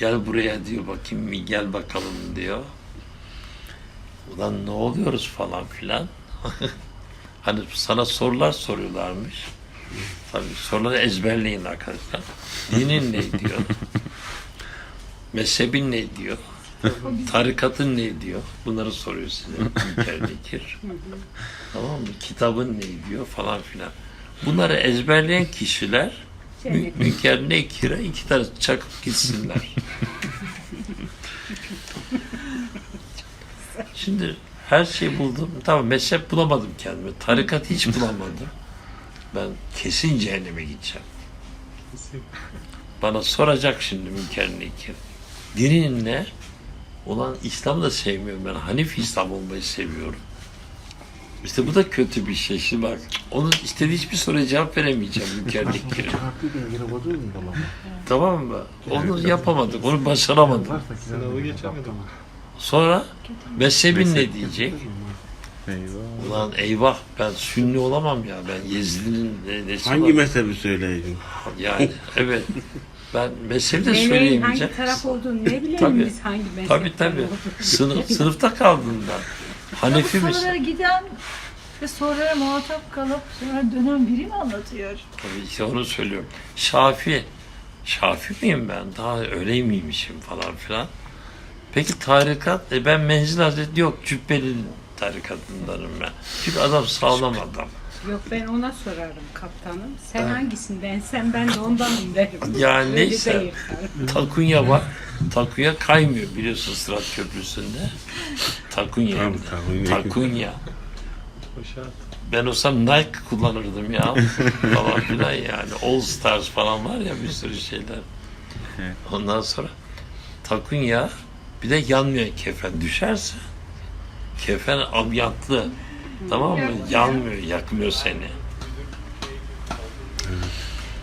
Gel buraya diyor bakayım bir gel bakalım diyor. Ulan ne oluyoruz falan filan. hani sana sorular soruyorlarmış. Tabii soruları ezberleyin arkadaşlar. Dinin ne diyor? Mezhebin ne diyor? Tarikatın ne diyor? Bunları soruyor size. Münker Nekir. tamam mı? Kitabın ne diyor falan filan. Bunları ezberleyen kişiler Mü- Münker Nekir'e iki tane çakıp gitsinler. Şimdi her şeyi buldum. Tamam mezhep bulamadım kendime. Tarikat hiç bulamadım. Ben kesin cehenneme gideceğim. Bana soracak şimdi Münker Nekir. Dinin ne? Ulan İslam'ı da sevmiyorum ben. Hanif İslam olmayı seviyorum. İşte bu da kötü bir şey. Şimdi bak onun istediği hiçbir soruya cevap veremeyeceğim Münker Nekir'e. Tamam mı? Onu yapamadık. Onu başaramadım. Sınavı geçemedim. Sonra mezhebin ne diyecek? Eyvah. Ulan eyvah ben sünni olamam ya. Ben Yezidi'nin ne, nesi Hangi var? mezhebi söyleyeceğim? Yani evet. Ben mezhebi de söyleyemeyeceğim. hangi taraf olduğunu ne bilelim Tabii. biz hangi mezhepten Tabii tabii. Sınıf, sınıfta kaldım ben. Hanefi misin? sorulara giden ve sorulara muhatap kalıp sonra dönen biri mi anlatıyor? Tabii işte onu söylüyorum. Şafi. Şafi miyim ben? Daha öyle miymişim falan filan. Peki tarikat? E ben Menzil Hazretleri yok. Cübbeli tarikatındanım ben. Çünkü adam sağlam adam. Yok ben ona sorarım kaptanım. Sen hangisin ben sen ben de ondanım derim. Ya Öyle neyse. Takunya var. Takunya kaymıyor biliyorsun Sırat Köprüsü'nde. Takunya. De. takunya. Takunya. Ben olsam Nike kullanırdım ya. falan filan yani. All Stars falan var ya bir sürü şeyler. Ondan sonra takunya bir de yanmıyor kefen. Düşerse kefen amyantlı. Tamam mı? Yanmıyor, yakmıyor seni.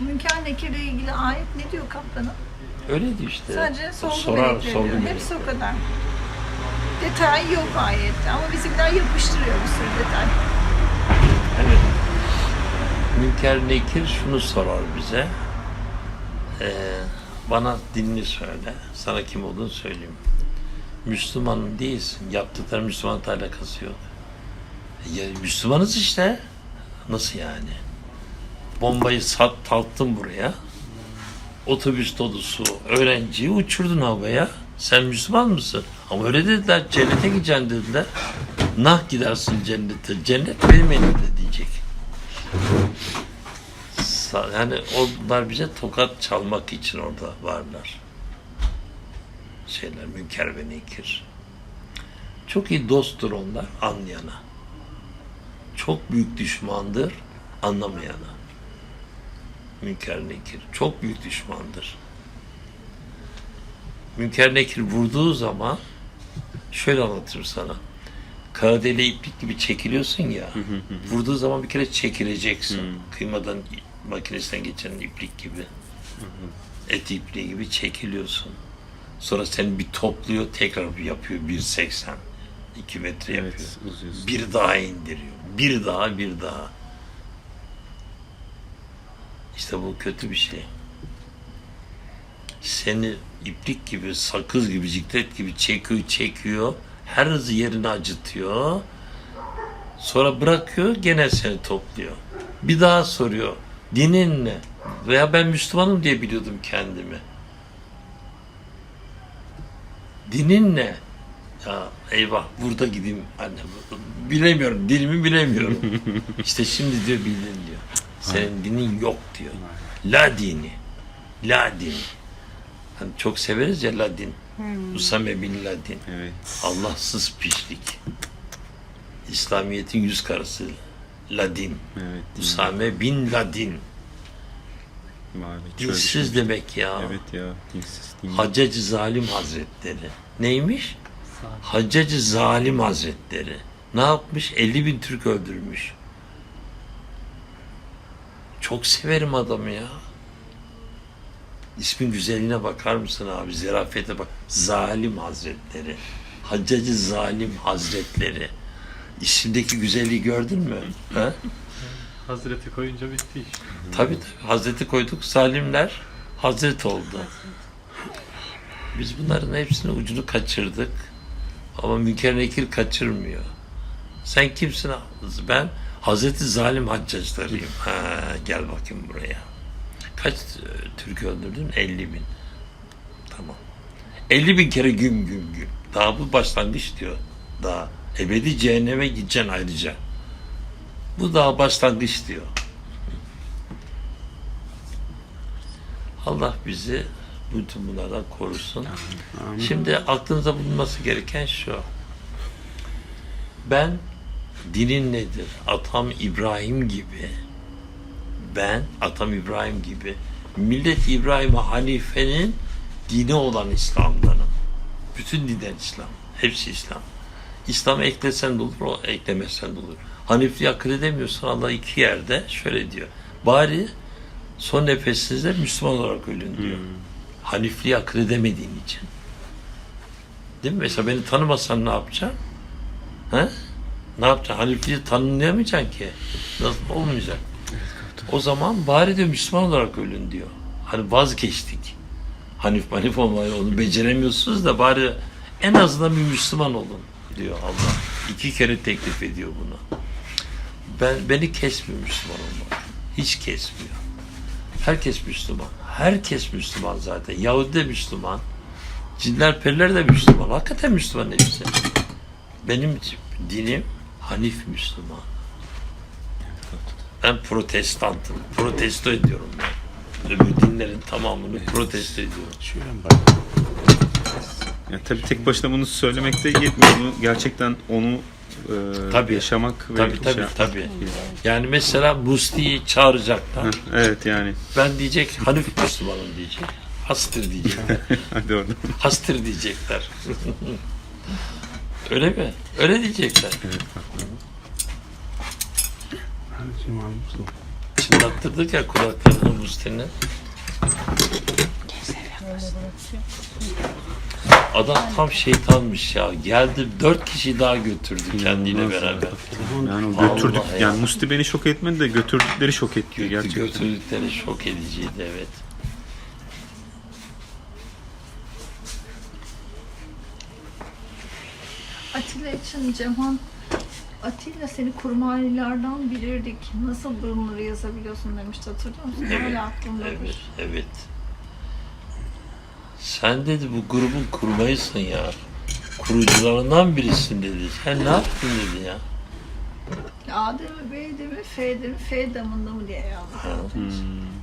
Münker Nekir'le ilgili ayet ne diyor kaptanım? Öyle diyor işte. Sadece sorgu sorar, melekleri sorgu diyor. Hepsi o kadar. Detay yok ayette ama bizimkiler yapıştırıyor bir sürü detay. Evet. Münker Nekir şunu sorar bize. Ee, bana dinini söyle. Sana kim olduğunu söyleyeyim. Müslüman değilsin. Yaptıkları Müslümanlıkla alakası yok. Ya, Müslümanız işte. Nasıl yani? Bombayı sat, taktın buraya. Otobüs dolusu öğrenciyi uçurdun havaya. Sen Müslüman mısın? Ama öyle dediler. Cennete gideceksin dediler. Nah gidersin cennete. Cennet benim elimde diyecek. Yani onlar bize tokat çalmak için orada varlar. Şeyler münker ve nekir. Çok iyi dosttur onlar anlayana. Çok büyük düşmandır anlamayana. Münker nekir. Çok büyük düşmandır. Münker nekir vurduğu zaman şöyle anlatırım sana. Kağıdeli iplik gibi çekiliyorsun ya. vurduğu zaman bir kere çekileceksin. Kıymadan makinesinden geçen iplik gibi. Et ipliği gibi çekiliyorsun. Sonra seni bir topluyor tekrar yapıyor 1.80. 2 metre yapıyor. Evet uzuyorsun. Bir daha indiriyor. Bir daha bir daha. İşte bu kötü bir şey. Seni iplik gibi, sakız gibi, ciklet gibi çekiyor, çekiyor. Her yerini acıtıyor. Sonra bırakıyor, gene seni topluyor. Bir daha soruyor. Dinin ne? Veya ben Müslümanım diye biliyordum kendimi. Dinin ne? Ya eyvah burada gideyim anne. Bilemiyorum, dinimi bilemiyorum. işte şimdi diyor bildin diyor. Senin dinin yok diyor. La dini. La dini. Hani çok severiz ya la din. Usame bin Ladin. Evet. Allahsız pişlik. İslamiyet'in yüz karası. Ladin. Evet. Usame bin Ladin. Mavi. çöl Dilsiz şey. demek ya. Evet ya. Dilsiz. Din. Haccacı Zalim Hazretleri. Neymiş? Haccacı Zalim Hazretleri. Ne yapmış? 50 bin Türk öldürmüş. Çok severim adamı ya. İsmin güzelliğine bakar mısın abi? Zerafete bak. Zalim Hazretleri. Haccacı Zalim Hazretleri. İsimdeki güzelliği gördün mü? Ha? Hazreti koyunca bitti iş. Tabii tabii. Hazreti koyduk. Zalimler Hazret oldu. Biz bunların hepsini ucunu kaçırdık. Ama Münker Nekir kaçırmıyor. Sen kimsin? Ben Hazreti Zalim Haccaclarıyım. Ha, gel bakayım buraya. Kaç Türk öldürdün? 50 bin. Tamam. 50 bin kere güm güm güm. Daha bu başlangıç diyor. Daha ebedi cehenneme gideceksin ayrıca. Bu daha başlangıç diyor. Allah bizi bütün bunlardan korusun. Şimdi aklınıza bulunması gereken şu. Ben dinin nedir? Atam İbrahim gibi ben Atam İbrahim gibi millet İbrahim Hanife'nin dini olan İslam'danım. Bütün dinler İslam. Hepsi İslam. İslam'ı eklesen de olur, o eklemesen de olur. Hanifliği akıl edemiyorsan Allah iki yerde şöyle diyor. Bari son nefesinizde Müslüman olarak ölün diyor. Hanifliği akıl edemediğin için. Değil mi? Mesela beni tanımasan ne yapacaksın? He? Ne yapacaksın? Hanifliği tanımlayamayacaksın ki. Nasıl olmayacak? O zaman bari de Müslüman olarak ölün diyor. Hani vazgeçtik. Hanif manif olmayı onu beceremiyorsunuz da bari en azından bir Müslüman olun diyor Allah. İki kere teklif ediyor bunu. Ben beni kesmiyor Müslüman olmak. Hiç kesmiyor. Herkes Müslüman. Herkes Müslüman zaten. Yahudi de Müslüman. Cinler, periler de Müslüman. Hakikaten Müslüman hepsi. Benim dinim Hanif Müslüman. Ben protestantım. Protesto ediyorum ben. Öbür dinlerin tamamını protesto ediyorum. Yani tabii tek başına bunu söylemek de yetmiyor. Bunu gerçekten onu e, Tabii. yaşamak ve Tabii şey tabii yapmak. tabii. Yani mesela Musti'yi çağıracaklar. Evet yani. Ben diyecek Hanif Müslümanım diyecek. Hastır diyecekler. Hadi orada. Hastır diyecekler. Öyle mi? Öyle diyecekler. Çınlattırdık ya kulaklarını Musti'nin. Adam tam şeytanmış ya. Geldi dört kişi daha götürdü kendiyle beraber. Yani o Vallahi götürdük. ya. Yani Musti beni şok etmedi de götürdükleri şok etti Götü, gerçekten. götürdükleri şok ediciydi evet. Atilla için Cemal Atilla seni kurmanilerden bilirdik. Nasıl bunları yazabiliyorsun demişti hatırlıyor musun? Evet, Hala aklımdadır. Evet, evet. Sen dedi bu grubun kurmayısın ya. Kurucularından birisin dedi. Sen ne yaptın dedi ya. A'de mi B'de mi F'de mi F damında mı diye yazdı. Hmm.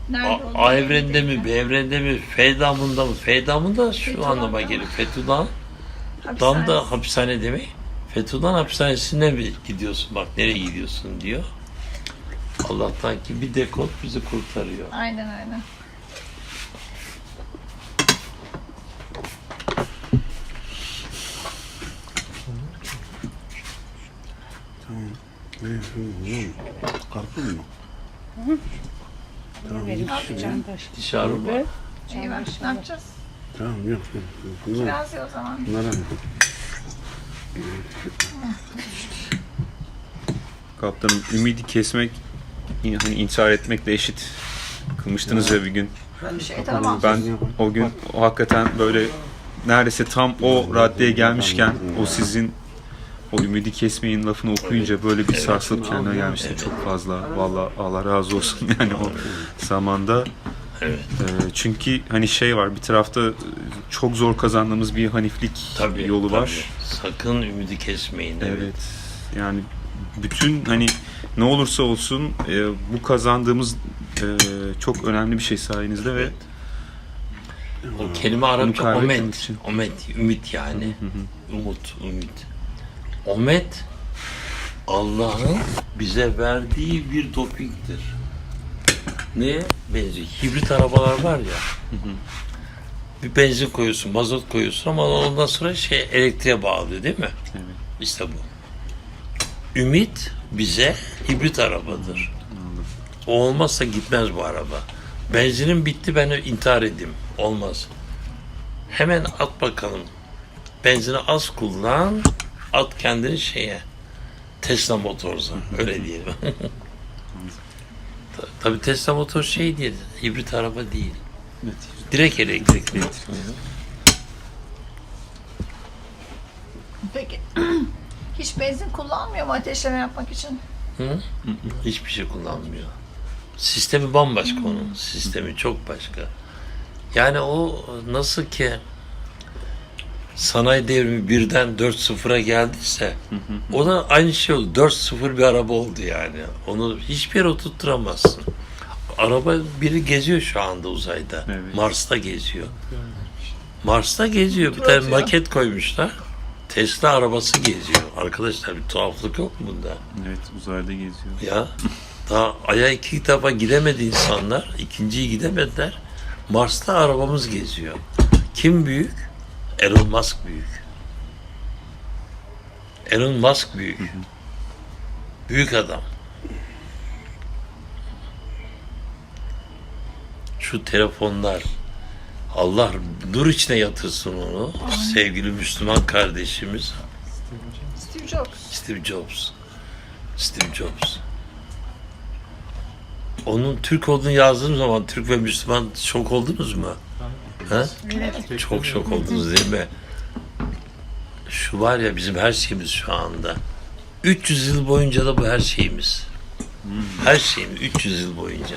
Nerede A, A evrende mi. B evrende mi, F damında mı? F damında şu Fethullah'da anlama mı? gelir. Fethullah'dan Hapishanesi. da hapishane demek. Fethullah hapishanesine mi gidiyorsun? Bak nereye gidiyorsun diyor. Allah'tan ki bir dekot bizi kurtarıyor. Aynen aynen. Karpuz mu? Benim can taş. Dışarı. İyi ver. Ne yapacağız? Tamam yok. yok. Bunlar, Biraz iyi o zaman. bunlara mı? Kaptanım ümidi kesmek in- hani intihar etmekle eşit kılmıştınız ya bir gün. Bir şey tamam. Ben o gün o hakikaten böyle neredeyse tam o raddeye gelmişken o sizin o ümidi kesmeyin lafını okuyunca böyle bir Evet. sarsılıp kendine gelmiştim Evet. çok fazla. Valla Allah razı olsun yani o zamanda. Evet. Ee, çünkü hani şey var bir tarafta e, çok zor kazandığımız bir haniflik Tabii, yolu tabii. var. Sakın ümidi kesmeyin. Evet. Evet. Yani bütün hani ne olursa olsun e, bu kazandığımız e, çok önemli bir şey sayenizde ve O kelime Arapça omet. Omet, ümit yani. Umut, ümit. Omet Allah'ın bize verdiği bir dopingtir. Neye benziyor? Hibrit arabalar var ya. Bir benzin koyuyorsun, mazot koyuyorsun ama ondan sonra şey elektriğe bağlıyor değil mi? Evet. İşte bu. Ümit bize hibrit arabadır. O olmazsa gitmez bu araba. Benzinim bitti ben intihar edeyim. Olmaz. Hemen at bakalım. Benzini az kullan. At kendini şeye. Tesla Motors'a. Öyle diyelim. Ta- Tabii Tesla motor şey değil. Hibrit araba değil. Direkt elektrikli. Peki hiç benzin kullanmıyor mu ateşleme yapmak için? Hı? Hiçbir şey kullanmıyor. Sistemi bambaşka onun. Sistemi çok başka. Yani o nasıl ki sanayi devrimi birden 4-0'a geldiyse o da aynı şey oldu. 4-0 bir araba oldu yani. Onu hiçbir yere oturtturamazsın. Araba biri geziyor şu anda uzayda. Evet. Mars'ta geziyor. Mars'ta geziyor. Bir tane maket koymuşlar. Tesla arabası geziyor. Arkadaşlar bir tuhaflık yok mu bunda? Evet uzayda geziyor. Ya daha Ay'a iki defa gidemedi insanlar. ikinciyi gidemediler. Mars'ta arabamız geziyor. Kim büyük? Elon Musk büyük. Elon Musk büyük. Büyük adam. Şu telefonlar Allah nur içine yatırsın onu. Sevgili Müslüman kardeşimiz Steve Jobs. Steve Jobs. Steve Jobs. Onun Türk olduğunu yazdığım zaman Türk ve Müslüman şok oldunuz mu? Ha? Çok şok oldunuz değil mi? Şu var ya bizim her şeyimiz şu anda. 300 yıl boyunca da bu her şeyimiz. Her şeyimiz 300 yıl boyunca.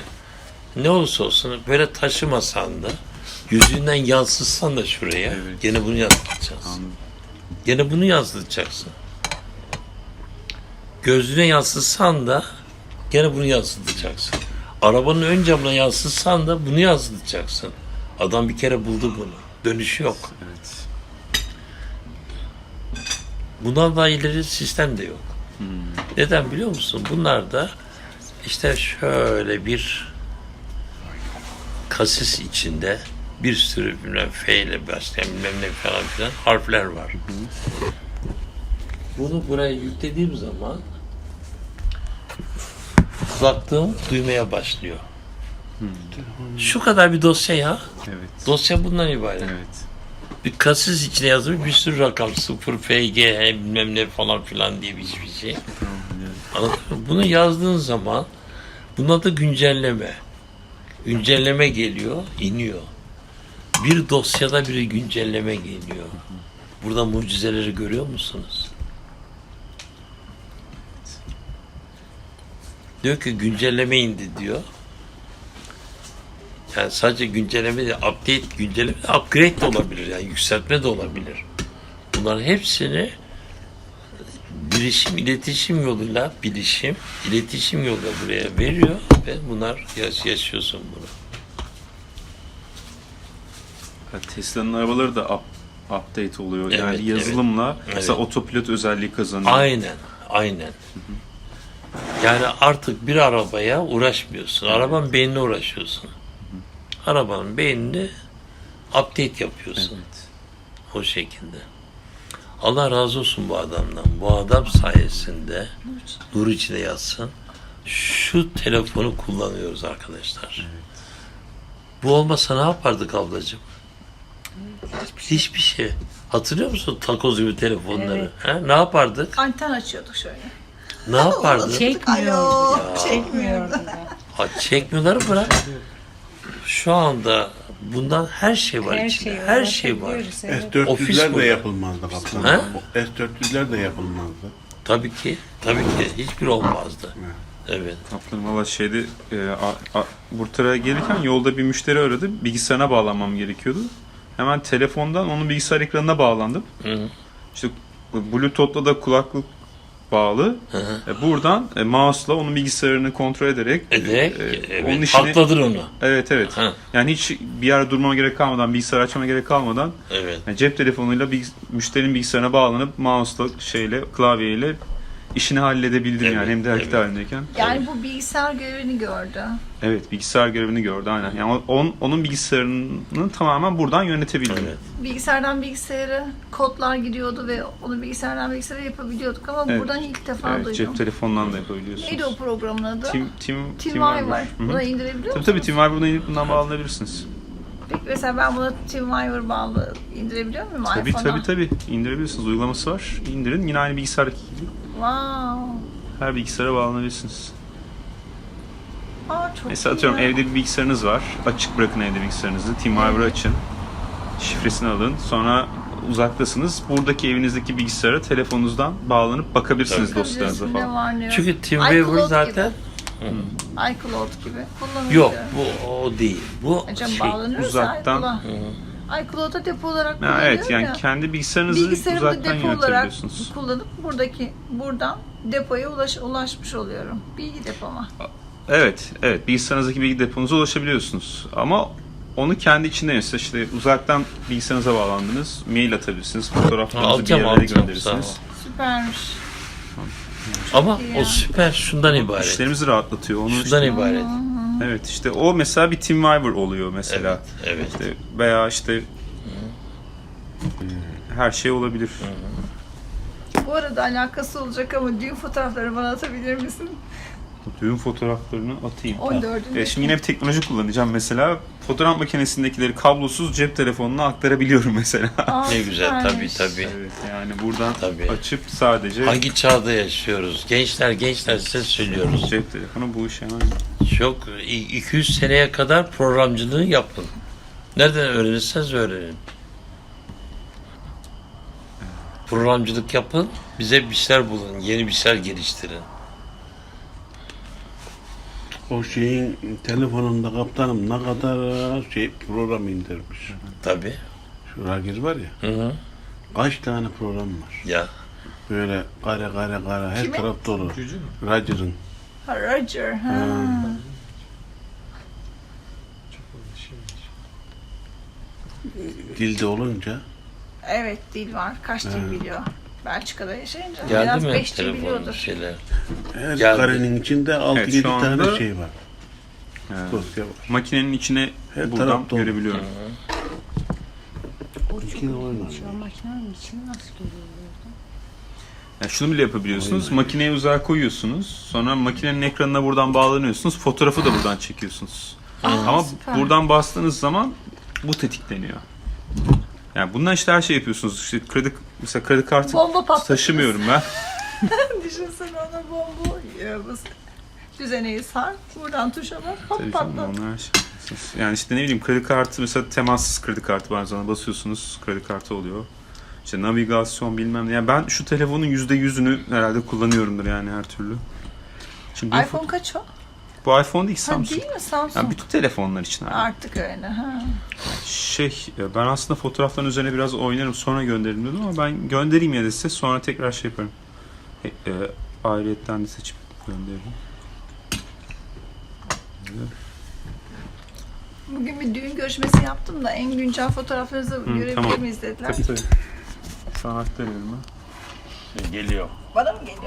Ne olursa olsun böyle taşımasan da yüzünden yansıtsan da şuraya Evet. gene bunu yansıtacaksın. Gene bunu yansıtacaksın. Gözüne yansıtsan da gene bunu yansıtacaksın. Arabanın ön camına yansıtsan da bunu yansıtacaksın. Adam bir kere buldu bunu. Dönüşü yok. Evet. Bundan daha ileri sistem de yok. Neden biliyor musun? Bunlar da işte şöyle bir kasis içinde bir sürü bilmem F ile başlayan bilmem ne falan filan harfler var. Bunu buraya yüklediğim zaman kulaklığım duymaya başlıyor. Şu kadar bir dosya ya. Evet. Dosya bundan ibaret. Evet. Bir kasis içine yazılmış bir sürü rakam 0 FG bilmem ne falan filan diye bir bir şey. Anladın mı? Bunu yazdığın zaman buna da güncelleme. Güncelleme geliyor, iniyor. Bir dosyada bir güncelleme geliyor. Burada mucizeleri görüyor musunuz? Diyor ki güncelleme indi diyor. Yani sadece güncelleme değil, update, güncelleme de upgrade de olabilir. Yani yükseltme de olabilir. Bunların hepsini bilişim, iletişim yoluyla, bilişim, iletişim yoluyla buraya veriyor ve bunlar yaş- yaşıyorsun bunu. Ya Tesla'nın arabaları da up, update oluyor. Evet, yani yazılımla evet. mesela Evet. otopilot özelliği kazanıyor. Aynen, aynen. Yani artık bir arabaya uğraşmıyorsun. Arabanın beynine uğraşıyorsun. Arabanın beynini update yapıyorsun. Evet. O şekilde. Allah razı olsun bu adamdan. Bu adam sayesinde nur içine yatsın. Şu telefonu kullanıyoruz arkadaşlar. Bu olmasa ne yapardık ablacığım? Hiçbir şey. Hatırlıyor musun takoz gibi telefonları? Evet. Ha? Ne yapardık? Anten açıyorduk şöyle. Ne yapardık? Çekmiyordu. Alo. Çekmiyordu da. Ha, çekmiyorlar bırak. Şu anda bundan her şey var Her içinde. şey her şey var. uğraşabiliyoruz, evet. Ofis S-400'ler bu. de yapılmazdı kaptan. Ha? S-400'ler de yapılmazdı. Tabii ki. Tabii ki. Hiçbir olmazdı. Evet. Kaptanım valla şeyde e, a, gelirken yolda bir müşteri aradı. Bilgisayarına bağlanmam gerekiyordu. Hemen telefondan onun bilgisayar ekranına bağlandım. Hı hı. İşte Bluetooth'la da kulaklık bağlı. Hı hı. E, buradan e, mouse'la onun bilgisayarını kontrol ederek Ederek, e, evet, onun işini hakladın onu. Evet evet. Ha. Yani hiç bir yere durmama gerek kalmadan, bilgisayar açmama gerek kalmadan Evet. yani cep telefonuyla bilgis- müşterinin bilgisayarına bağlanıp mouse'la şeyle klavyeyle işini halledebildim Evet, yani hem de hareket evet. halindeyken. Yani bu bilgisayar görevini gördü. Evet bilgisayar görevini gördü aynen. Yani on, onun bilgisayarını tamamen buradan yönetebildim. Evet. Bilgisayardan bilgisayara kodlar gidiyordu ve onu bilgisayardan bilgisayara yapabiliyorduk ama Evet. buradan ilk defa Evet, duydum. cep telefonundan da yapabiliyorsunuz. Neydi o programın adı? Team, team, Teamweaver. Hı hı. Buna indirebiliyor Tabii musunuz? tabii Teamweaver'dan inip bundan bağlanabilirsiniz. Peki mesela ben buna Teamweaver bağlı indirebiliyor muyum Tabii iPhone'a? tabii tabii indirebilirsiniz. Uygulaması var. İndirin. Yine aynı bilgisayardaki gibi Wow. her bilgisayara bağlanabilirsiniz. Aa, çok Mesela atıyorum evde bir bilgisayarınız var. Açık bırakın evde bilgisayarınızı. Teamweaver'ı açın. Şifresini alın. Sonra uzaktasınız. Buradaki evinizdeki bilgisayara telefonunuzdan bağlanıp bakabilirsiniz dosyalarınıza Bakabiliyorsun, falan. Ne var ne yok. Çünkü TeamViewer iCloud zaten gibi. iCloud gibi kullanılıyor. yok bu o değil. Bu Hocam şey bağlanırsa uzaktan- iCloud'a. iCloud'a depo olarak kullanılıyor evet yani ya. kendi bilgisayarınızı Bilgisayarımda uzaktan depo olarak kullanıp buradaki buradan depoya ulaş, ulaşmış oluyorum. Bilgi depoma. Evet, evet. Bilgisayarınızdaki bilgi deponuza ulaşabiliyorsunuz. Ama onu kendi içinde mesela işte uzaktan bilgisayarınıza bağlandınız. Mail atabilirsiniz. Fotoğraflarınızı bir yerlere gönderirsiniz. Süpermiş. ama o ya. süper şundan ibaret. İşlerimizi rahatlatıyor. Onu Şundan işte- ibaret. Evet işte o mesela bir Teamweaver oluyor mesela. Evet, evet. İşte veya işte her şey olabilir. Bu arada alakası olacak ama düğün fotoğraflarını bana atabilir misin? Düğün fotoğraflarını atayım. 14'ünde. E, şimdi yine bir teknoloji kullanacağım mesela. Fotoğraf makinesindekileri kablosuz cep telefonuna aktarabiliyorum mesela. Aa, Ne güzel tabii süpermiş. tabii. evet yani buradan Tabii. açıp sadece Hangi çağda yaşıyoruz? Gençler gençler size söylüyoruz. cep telefonu bu iş hemen Çok 200 seneye kadar programcılığı yapın. Nereden öğrenirseniz öğrenin. Programcılık yapın, bize bir şeyler bulun, yeni bir şeyler geliştirin. O şeyin telefonunda kaptanım ne kadar şey program indirmiş. Tabii. Şu Ragiz var ya. Hı hı. Kaç tane program var. Ya. Böyle kare kare kare her Kimin? taraf dolu. Rogers'ın. Ha, Roger. Ha. Şeymiş. Dilde olunca Evet dil var. Kaç dil biliyor? Belçika'da yaşayınca Geldi biraz mi beş dil telefon biliyordur. şeyler? her Geldi. karenin içinde 6-7 Evet, şu anda- tane şey var. e, Dosya var. makinenin içine Her buradan taraf dolu. görebiliyorum. İkili oynanıyor. Şu an makinenin içini nasıl görüyorlar? Yani şunu bile yapabiliyorsunuz. Makineye uzağa koyuyorsunuz. Sonra makinenin ekranına buradan bağlanıyorsunuz. Fotoğrafı da buradan çekiyorsunuz. Ama süper. buradan bastığınız zaman bu tetikleniyor. Yani bundan işte her şey yapıyorsunuz. İşte kredi mesela kredi kartı Bomba patlatırız. taşımıyorum ben. Düşünsene ona bomba bu düzeneyi sar. Buradan tuşa bas. Hop Tabii canım, patlat. onlar şey. Yani işte ne bileyim kredi kartı mesela temassız kredi kartı var zaman basıyorsunuz kredi kartı oluyor. İşte navigasyon bilmem ne. Yani ben şu telefonun yüzde yüzünü herhalde kullanıyorumdur yani her türlü. Şimdi bu, iPhone kaç o? Bu iPhone değil Ha, Samsung. değil mi Samsung? Yani bütün telefonlar için abi. Artık öyle. Ha. Şey e, ben aslında fotoğrafların üzerine biraz oynarım sonra gönderirim dedim ama ben göndereyim ya da size sonra tekrar şey yaparım. E, e, ayrıyetten de seçip gönderirim. Bugün bir düğün görüşmesi yaptım da en güncel fotoğraflarınızı görebilir tamam. miyiz dediler. Tabii tabii. Şu an aktarıyorum ben. Geliyor. Bana mı geliyor?